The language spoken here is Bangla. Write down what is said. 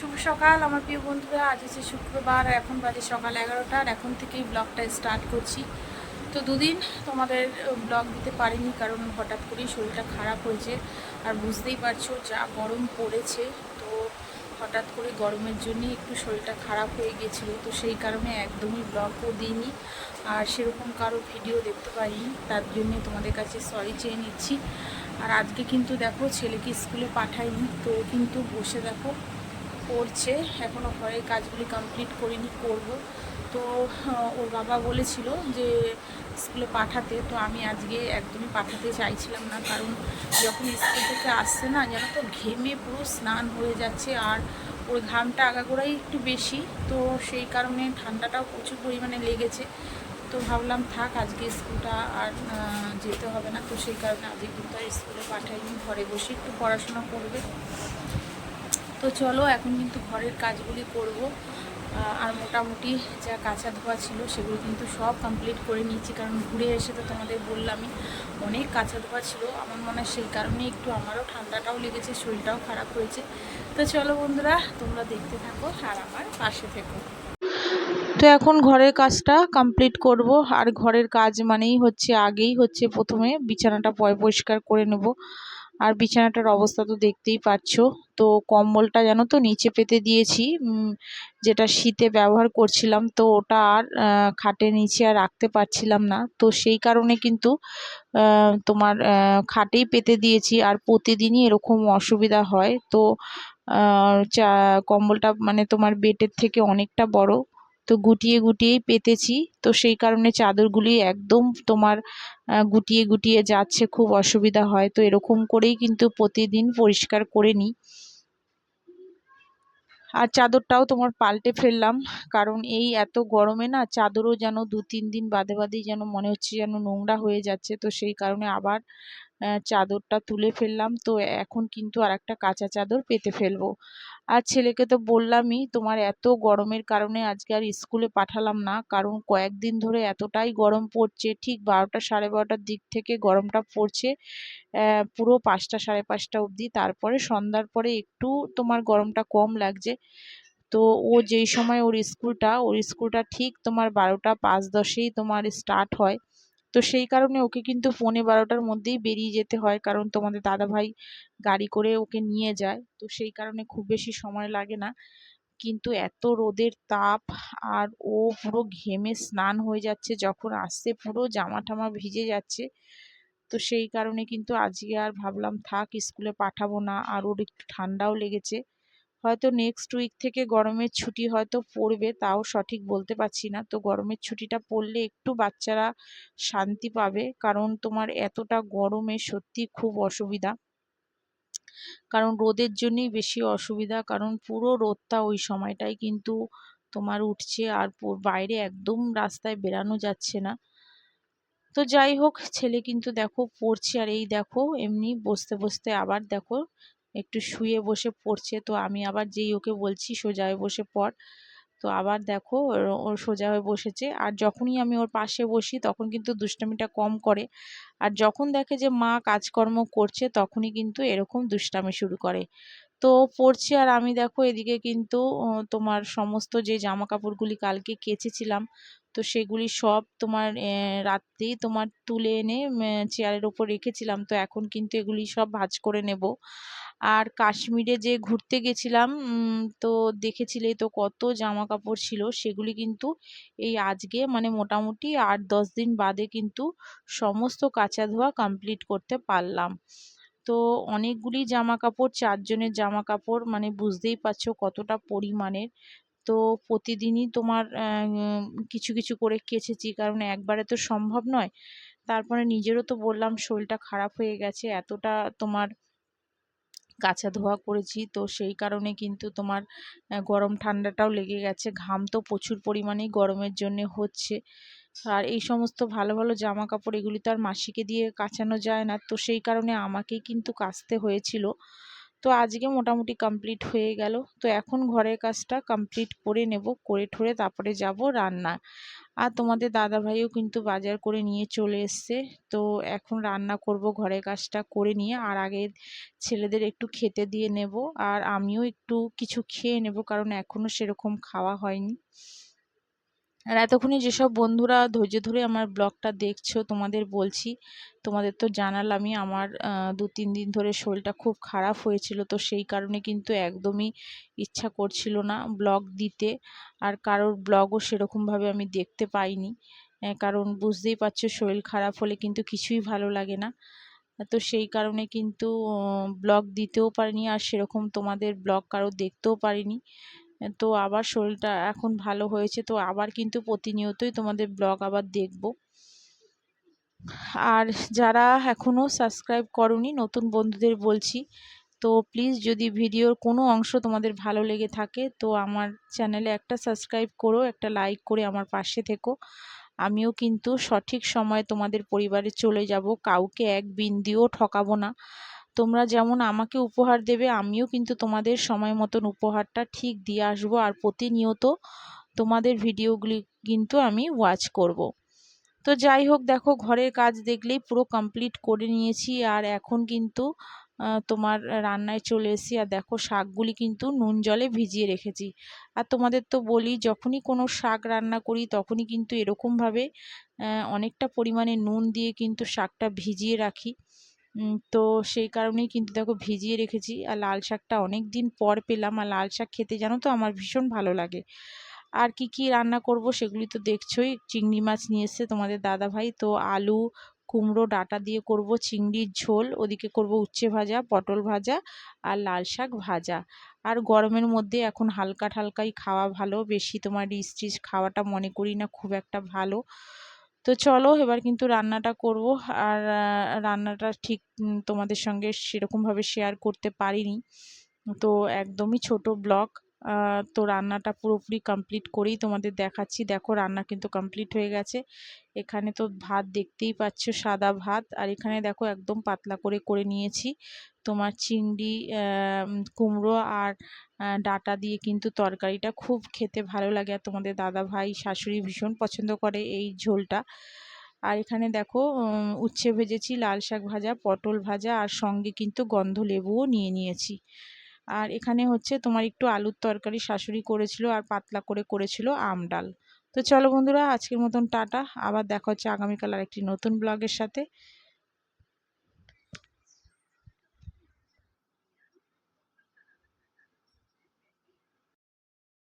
শুভ সকাল, আমার প্রিয় বন্ধুরা। আজ হচ্ছে শুক্রবার, এখন বাজে সকাল এগারোটার এখন থেকেই ব্লগটা স্টার্ট করছি। তো দুদিন তোমাদের ব্লগ দিতে পারিনি কারণ হঠাৎ করেই শরীরটা খারাপ হয়েছে আর বুঝতেই পারছ যা গরম পড়েছে। তো হঠাৎ করে গরমের জন্য একটু শরীরটা খারাপ হয়ে গেছিল, তো সেই কারণে একদমই ব্লগও দিইনি। আর সেরকম কারও ভিডিও দেখতে পাইনি, তার জন্য তোমাদের কাছে সরি চেয়ে নিচ্ছি। আর আজকে কিন্তু দেখো ছেলেকে স্কুলে পাঠাইনি, তো কিন্তু বসে দেখো করছে এখনও ঘরের কাজগুলি কমপ্লিট করিনি, করব। তো ওর বাবা বলেছিল যে স্কুলে পাঠাতে, তো আমি আজকে একদমই পাঠাতে চাইছিলাম না, কারণ যখন স্কুল থেকে আসছে না, যেন তো ঘেমে পুরো স্নান হয়ে যাচ্ছে, আর ওর ঘামটা আগাগোড়াই একটু বেশি, তো সেই কারণে ঠান্ডাটাও প্রচুর পরিমাণে লেগেছে। তো ভাবলাম, থাক, আজকে স্কুলটা আর যেতে হবে না, তো সেই কারণে আজকে কিন্তু আর স্কুলে পাঠাইনি, ঘরে বসে একটু পড়াশোনা করবে। তো চলো, এখন কিন্তু ঘরের কাজগুলি করব। আর মোটামুটি যা কাঁচা ধোয়া ছিল সেগুলো কিন্তু সব কমপ্লিট করে নিয়েছি, কারণ ঘুরে এসে তো তোমাদের বললামই, অনেক কাঁচা ধোয়া ছিল। আমার মনে হয় সেই কারণে একটু আমারও ঠান্ডাটাও লেগেছে, শরীরটাও খারাপ হয়েছে। তো চলো বন্ধুরা, তোমরা দেখতে থাকো আর আমার পাশে থেকো। তো এখন ঘরের কাজটা কমপ্লিট করব, আর ঘরের কাজ মানেই হচ্ছে আগেই হচ্ছে প্রথমে বিছানাটা পয় পরিষ্কার করে নেব। আর বিছানাটার অবস্থা তো দেখতেই পাচ্ছ। তো কম্বলটা জানো তো নিচে পেতে দিয়েছি। যেটা শীতে ব্যবহার করছিলাম তো ওটা আর খাটের নিচে আর রাখতে পারছিলাম না। তো সেই কারণে কিন্তু তোমার খাটেই পেতে দিয়েছি। আর প্রতিদিনই এরকম অসুবিধা হয়। তো চা, কম্বলটা মানে তোমার বেডের থেকে অনেকটা বড়। তো গুটিয়ে গুটিয়েই পেতেছি। তো সেই কারণে চাদরগুলি একদম তোমার গুটিয়ে গুটিয়ে যাচ্ছে, খুব অসুবিধা হয়। তো এরকম করেই কিন্তু প্রতিদিন পরিষ্কার করে নিই। আর চাদরটাও তোমার পাল্টে ফেললাম, কারণ এই এত গরমে না চাদরও যেন দু তিন দিন বাদে বাদেই যেন মনে হচ্ছে যেন নোংরা হয়ে যাচ্ছে। তো সেই কারণে আবার চাদরটা তুলে ফেললাম। তো এখন কিন্তু আর একটা কাঁচা চাদর পেতে ফেলব। আর ছেলেকে তো বললামই, তোমার এত গরমের কারণে আজকে আর স্কুলে পাঠালাম না। কারণ কয়েকদিন ধরে এতটাই গরম পড়ছে। ঠিক বারোটা সাড়ে বারোটার দিক থেকে গরমটা পড়ছে। পুরো পাঁচটা সাড়ে পাঁচটা অবধি। তারপরে সন্ধ্যার পরে একটু তোমার গরমটা কম লাগছে। তো ও যেই সময় ওর স্কুলটা ওর স্কুলটা ঠিক তোমার বারোটা পাঁচ দশেই তোমার স্টার্ট হয়। তো সেই কারণে ওকে কিন্তু পৌনে বারোটার মধ্যেই বেরিয়ে যেতে হয়, কারণ তোমাদের দাদাভাই গাড়ি করে ওকে নিয়ে যায়। তো সেই কারণে খুব বেশি সময় লাগে না। কিন্তু এত রোদের তাপ আর ও পুরো ঘেমে স্নান হয়ে যাচ্ছে, যখন আসছে পুরো জামা টামা ভিজে যাচ্ছে। তো সেই কারণে কিন্তু আজকে আর ভাবলাম থাক, স্কুলে পাঠাবো না। আর ওর একটু ঠান্ডাও লেগেছে। হয়তো নেক্সট উইক থেকে গরমের ছুটি হয়তো পড়বে, তাও সঠিক বলতে পারছি না। তো গরমের ছুটিটা পড়লে একটু বাচ্চারা শান্তি পাবে, কারণ তোমার এতটা গরমে সত্যি খুব অসুবিধা। কারণ রোদের জন্যই বেশি অসুবিধা, কারণ পুরো রোদটা ওই সময়টাই কিন্তু তোমার উঠছে আর বাইরে একদম রাস্তায় বেরানো যাচ্ছে না। তো যাই হোক, ছেলে কিন্তু দেখো পড়ছে আর এই দেখো, এমনি বসতে বসতে আবার দেখো একটু শুয়ে বসে পড়ছে। তো আমি আবার যেই ওকে বলছি, সোজা হয়ে বসে পড়। তো আবার দেখো ওর- সোজা হয়ে বসেছে। আর যখনই আমি ওর পাশে বসি, তখন কিন্তু দুষ্টামিটা কম করে। আর যখন দেখে যে মা কাজকর্ম করছে, তখনই কিন্তু এরকম দুষ্টামি শুরু করে। তো পড়ছে আর আমি দেখো এদিকে কিন্তু তোমার সমস্ত যে জামা কাপড়গুলি কালকে কেচেছিলাম, তো সেগুলি সব তোমার রাত্রেই তোমার তুলে এনে চেয়ারের ওপর রেখেছিলাম। তো এখন কিন্তু এগুলি সব ভাঁজ করে নেব। আর কাশ্মীরে যে ঘুরতে গেছিলাম তো দেখেছিলেই তো কত জামা কাপড় ছিল, সেগুলি কিন্তু এই আজকে মানে মোটামুটি আট দশ দিন বাদে কিন্তু সমস্ত কাঁচা ধোয়া কমপ্লিট করতে পারলাম। তো অনেকগুলি জামা কাপড় চারজনের জামা কাপড় মানে বুঝতেই পারছ কতটা পরিমাণের। তো প্রতিদিনই তোমার কিছু কিছু করে কেচেছি, কারণ একবারে তো সম্ভব নয়। তারপরে নিজেরও তো বললাম শরীরটা খারাপ হয়ে গেছে, এতটা তোমার কাচা ধোয়া করেছি। তো সেই কারণে কিন্তু তোমার গরম ঠান্ডাটাও লেগে গেছে। ঘাম তো প্রচুর পরিমাণেই গরমের জন্যে হচ্ছে। আর এই সমস্ত ভালো ভালো জামা কাপড় এগুলি তো আর মাসিকে দিয়ে কাচানো যায় না। তো সেই কারণে আমাকেই কিন্তু কাচতে হয়েছিল। তো আজকে মোটামুটি কমপ্লিট হয়ে গেল। তো এখন ঘরের কাজটা কমপ্লিট করে নেব, করে ঠরে তারপরে যাব রান্না আর তোমাদের দাদা ভাইও কিন্তু বাজার করে নিয়ে চলে এসছে। তো এখন রান্না করব, ঘরের কাজটা করে নিয়ে। আর আগে ছেলেদের একটু খেতে দিয়ে নেব। আর আমিও একটু কিছু খেয়ে নেব, কারণ এখনও সেরকম খাওয়া হয়নি। আর এতক্ষণে যেসব বন্ধুরা ধৈর্য ধরে আমার ব্লগটা দেখছ, তোমাদের বলছি, তোমাদের তো জানালামই আমার দু তিন দিন ধরে শরীরটা খুব খারাপ হয়েছিল, তো সেই কারণে কিন্তু একদমই ইচ্ছা করছিল না ব্লগ দিতে। আর কারোর ব্লগও সেরকমভাবে আমি দেখতে পাইনি। কারণ বুঝতেই পারছ শরীর খারাপ হলে কিন্তু কিছুই ভালো লাগে না। তো সেই কারণে কিন্তু ব্লগ দিতেও পারিনি আর সেরকম তোমাদের ব্লগ কারও দেখতেও পারিনি। তো আবার শরীরটা এখন ভালো হয়েছে, তো আবার কিন্তু প্রতিনিয়তই তোমাদের ব্লগ আবার দেখব। আর যারা এখনও সাবস্ক্রাইব করনি, নতুন বন্ধুদের বলছি, তো প্লিজ যদি ভিডিওর কোনো অংশ তোমাদের ভালো লেগে থাকে, তো আমার চ্যানেলে একটা সাবস্ক্রাইব করো, একটা লাইক করে আমার পাশে থেকো। আমিও কিন্তু সঠিক সময় তোমাদের পরিবারে চলে যাব, কাউকে এক বিন্দিও ঠকাবো না। তোমরা যেমন আমাকে উপহার দেবে, আমিও কিন্তু তোমাদের সময় মতন উপহারটা ঠিক দিয়ে আসব আর প্রতিনিয়ত তোমাদের ভিডিওগুলি কিন্তু আমি ওয়াচ করব। তো যাই হোক, দেখো ঘরের কাজ দেখলেই পুরো কমপ্লিট করে নিয়েছি আর এখন কিন্তু তোমার রান্নায় চলে এসেছি আর দেখো শাকগুলি কিন্তু নুন জলে ভিজিয়ে রেখেছি আর তোমাদের তো বলি, যখনই কোনো শাক রান্না করি তখনই কিন্তু এরকমভাবে অনেকটা পরিমাণে নুন দিয়ে কিন্তু শাকটা ভিজিয়ে রাখি তো সেই কারণেই কিন্তু দেখো ভিজিয়ে রেখেছি। আর লাল শাকটা অনেক দিন পর পেলাম। আর লাল শাক খেতে জানো তো আমার ভীষণ ভালো লাগে। আর কি কি রান্না করব সেগুলি তো দেখছোই। চিংড়ি মাছ নিয়ে এসছে তোমাদের দাদা ভাই। তো আলু, কুমড়ো, ডাটা দিয়ে করব চিংড়ির ঝোল। ওদিকে করব উচ্ছে ভাজা, পটল ভাজা আর লাল শাক ভাজা। আর গরমের মধ্যে এখন হালকা ঠালকাই খাওয়া ভালো। বেশি তোমার টিচ খাওয়াটা মনে করি না খুব একটা ভালো। তো চলো এবার কিন্তু রান্নাটা করব। আর রান্নাটা ঠিক তোমাদের সঙ্গে সেরকমভাবে শেয়ার করতে পারিনি। তো একদমই ছোট ব্লগ তো রান্নাটা পুরোপুরি কমপ্লিট করেই তোমাদের দেখাচ্ছি। দেখো রান্না কিন্তু কমপ্লিট হয়ে গেছে। এখানে তো ভাত দেখতেই পাচ্ছ, সাদা ভাত। আর এখানে দেখো একদম পাতলা করে করে নিয়েছি। তোমার চিংড়ি কুমড়ো আর ডাটা দিয়ে কিন্তু তরকারিটা খুব খেতে ভালো লাগে। আর তোমাদের দাদা ভাই, শাশুড়ি ভীষণ পছন্দ করে এই ঝোলটা। আর এখানে দেখো উচ্ছে ভেজেছি, লাল শাক ভাজা, পটল ভাজা আর সঙ্গে কিন্তু গন্ধ লেবুও নিয়ে নিয়েছি। আর এখানে হচ্ছে তোমার একটু আলুর তরকারি শাশুড়ি করেছিল আর পাতলা করে করেছিল আম ডাল। তো চলো বন্ধুরা, আজকের মতন টাটা। আবার দেখা হচ্ছে আগামীকাল আর একটি নতুন ব্লগের সাথে।